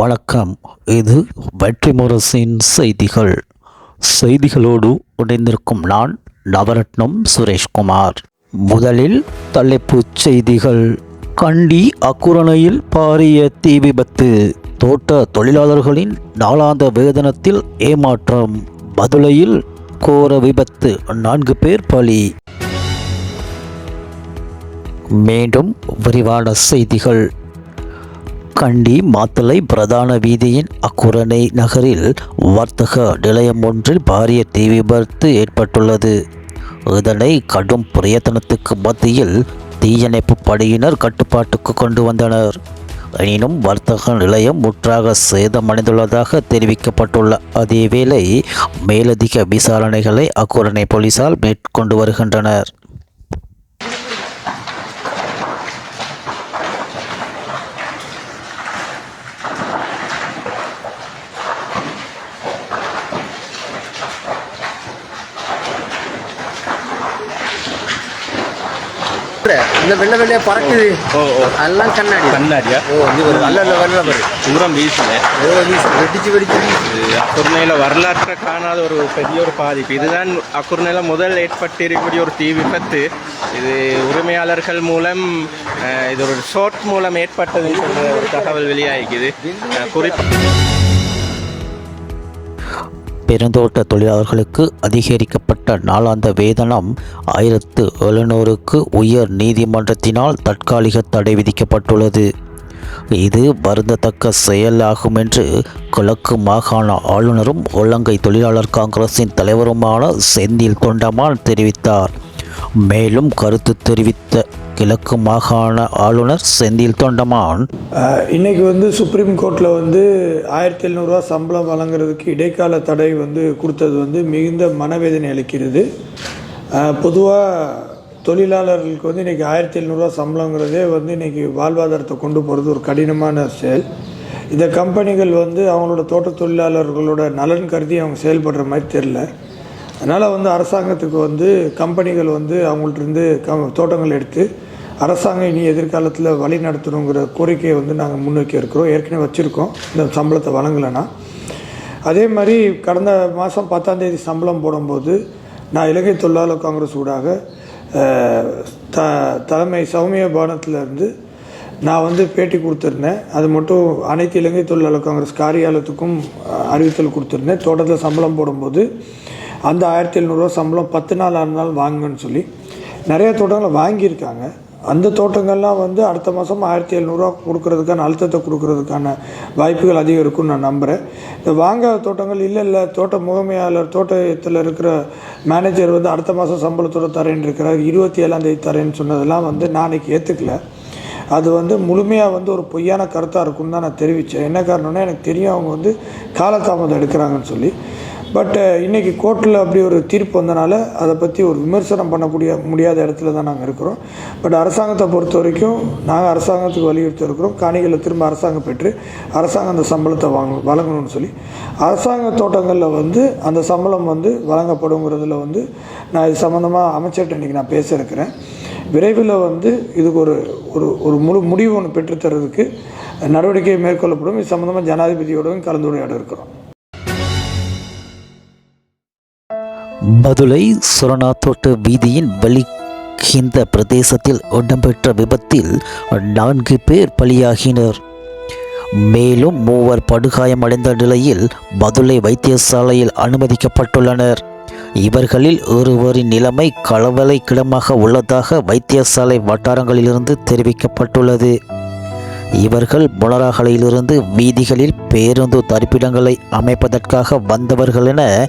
வணக்கம். இது வெற்றி முரசின் செய்திகள். செய்திகளோடு உடைந்திருக்கும் நான் நவரத்னம் சுரேஷ்குமார். முதலில் தலைப்புச் செய்திகள். கண்டி அக்குரணையில் பாரிய தீ விபத்து. தோட்ட தொழிலாளர்களின் நாளாந்த வேதனத்தில் ஏமாற்றம். பதுளையில் கோர விபத்து நான்கு பேர் பலி. மீண்டும் விரிவான செய்திகள். கண்டி மாத்தளை பிரதான வீதியின் அக்குரணை நகரில் வர்த்தக நிலையம் ஒன்றில் பாரிய தீ விபத்து ஏற்பட்டுள்ளது. இதனை கடும் பிரயத்தனத்துக்கு மத்தியில் தீயணைப்பு படையினர் கட்டுப்பாட்டுக்கு கொண்டு வந்தனர். எனினும் வர்த்தக நிலையம் முற்றாக சேதமடைந்துள்ளதாக தெரிவிக்கப்பட்டுள்ள அதேவேளை மேலதிக விசாரணைகளை அக்குரணை போலீசார் மேற்கொண்டு வருகின்றனர். இந்த வெள்ளை வெள்ளையா பறக்குது. ஓ ஓ. அதெல்லாம் கண்ணாடி கண்ணாடியா? ஓ இது ஒரு நல்ல நல்ல வரல பாரு தூரம் வீசுல ஏதோ வீசு, வெடிச்சு வெடிச்சு. இது அக்குர்ணையில வரலாற்றை காணாத ஒரு பெரிய ஒரு பாதிப்பு இதுதான் அக்குர்ணையில முதல் ஏற்பட்டு இருக்கக்கூடிய ஒரு தீ விபத்து. இது உரிமையாளர்கள் மூலம் இது ஒரு ஷார்ட் மூலம் ஏற்பட்டதுன்னு சொல்ற ஒரு தகவல் வெளியாகிக்குது. அஹ், குறிப்பா பெருந்தோட்ட தொழிலாளர்களுக்கு அதிகரிக்கப்பட்ட நாளாந்த வேதனம் ஆயிரத்து எழுநூறுக்கு உயர் நீதிமன்றத்தினால் தற்காலிக தடை விதிக்கப்பட்டுள்ளது. இது வருந்தத்தக்க செயலாகும் என்று கிழக்கு மாகாண ஆளுநரும் இலங்கை தொழிலாளர் காங்கிரசின் தலைவருமான செந்தில் தொண்டமான் தெரிவித்தார். மேலும் கருத்து தெரிவித்த கிழக்கு மாகாண ஆளுநர் செந்தில் தொண்டமான். இன்னைக்கு வந்து சுப்ரீம் கோர்ட்டில் வந்து ஆயிரத்தி எழுநூறுவா சம்பளம் வழங்குறதுக்கு இடைக்கால தடை வந்து கொடுத்தது வந்து மிகுந்த மனவேதனை அளிக்கிறது. பொதுவாக தொழிலாளர்களுக்கு வந்து இன்றைக்கி ஆயிரத்தி எழுநூறுவா சம்பளங்கிறதே வந்து இன்றைக்கி வாழ்வாதாரத்தை கொண்டு போகிறது ஒரு கடினமான செயல். இந்த கம்பெனிகள் வந்து அவங்களோட தோட்ட தொழிலாளர்களோட நலன் கருதி அவங்க செயல்படுற மாதிரி தெரில அதனால் வந்து அரசாங்கத்துக்கு வந்து கம்பெனிகள் வந்து அவங்கள்ட்ட இருந்து க தோட்டங்கள் எடுத்து அரசாங்கம் இனி எதிர்காலத்தில் வழி நடத்தணுங்கிற கோரிக்கையை வந்து நாங்கள் முன்வைக்க இருக்கிறோம். ஏற்கனவே வச்சுருக்கோம். இந்த சம்பளத்தை வழங்கலைன்னா. அதே மாதிரி கடந்த மாதம் பத்தாந்தேதி சம்பளம் போடும்போது நான் இலங்கை தொழிலாளர் காங்கிரஸ் ஊடாக த தலைமை சௌமிய பவனத்திலேருந்து நான் வந்து பேட்டி கொடுத்துருந்தேன். அது மட்டும் அனைத்து இலங்கை தொழிலாளர் காங்கிரஸ் காரியாலயத்துக்கும் அறிவித்தல் கொடுத்துருந்தேன். தோட்டத்தில் சம்பளம் போடும்போது அந்த ஆயிரத்தி எழுநூறுவா சம்பளம் பத்து நாள் ஆனாலும் வாங்குன்னு சொல்லி நிறைய தோட்டங்களை வாங்கியிருக்காங்க. அந்த தோட்டங்கள்லாம் வந்து அடுத்த மாதம் ஆயிரத்தி எழுநூறுவா கொடுக்கறதுக்கான அழுத்தத்தை கொடுக்கறதுக்கான வாய்ப்புகள் அதிகம் இருக்கும்னு நான் நம்புகிறேன் இந்த வாங்காத தோட்டங்கள் இல்லை இல்லை தோட்ட முகமையாளர் தோட்டத்தில் இருக்கிற மேனேஜர் வந்து அடுத்த மாதம் சம்பளத்தோட தரேன்னு இருக்கிறார். இருபத்தி ஏழாந்தேதி தரேன்னு சொன்னதெல்லாம் வந்து நான் அன்றைக்கி ஏற்றுக்கல அது வந்து முழுமையாக வந்து ஒரு பொய்யான கருத்தாக இருக்கும்னு தான் நான் தெரிவித்தேன் என்ன காரணம்னா எனக்கு தெரியும் அவங்க வந்து காலதாமதம் எடுக்கிறாங்கன்னு சொல்லி. பட்டு uh, இன்றைக்கி கோர்ட்டில் அப்படி ஒரு தீர்ப்பு வந்தனால அதை பற்றி ஒரு விமர்சனம் பண்ணக்கூடிய முடியாத இடத்துல தான் நாங்கள் இருக்கிறோம். பட் அரசாங்கத்தை பொறுத்த வரைக்கும் நாங்கள் அரசாங்கத்துக்கு வலியுறுத்தி இருக்கிறோம். காணிகளை திரும்ப அரசாங்கம் பெற்று அரசாங்கம் அந்த சம்பளத்தை வாங்க வழங்கணும்னு சொல்லி. அரசாங்க தோட்டங்களில் வந்து அந்த சம்பளம் வந்து வழங்கப்படுங்கிறதுல வந்து நான் இது சம்மந்தமாக அமைச்சர்கிட்ட இன்றைக்கி நான் பேச இருக்கிறேன். விரைவில் வந்து இதுக்கு ஒரு ஒரு ஒரு முழு முடிவு ஒன்று பெற்றுத்தரதுக்கு நடவடிக்கை மேற்கொள்ளப்படும். இது சம்மந்தமாக ஜனாதிபதியோடவும் கலந்துரையாட இருக்கிறோம். மதுரை சுரணாத்தோட்ட வீதியின் வெளிக்கிந்த பிரதேசத்தில் இடம்பெற்ற விபத்தில் நான்கு பேர் பலியாகினர். மேலும் மூவர் படுகாயமடைந்த நிலையில் மதுரை வைத்தியசாலையில் அனுமதிக்கப்பட்டுள்ளனர். இவர்களில் ஒருவரின் நிலைமை கலவலைக்கிடமாக உள்ளதாக வைத்தியசாலை வட்டாரங்களிலிருந்து தெரிவிக்கப்பட்டுள்ளது. இவர்கள் முனராகலையிலிருந்து வீதிகளில் பேருந்து தரிப்பிடங்களை அமைப்பதற்காக வந்தவர்கள் என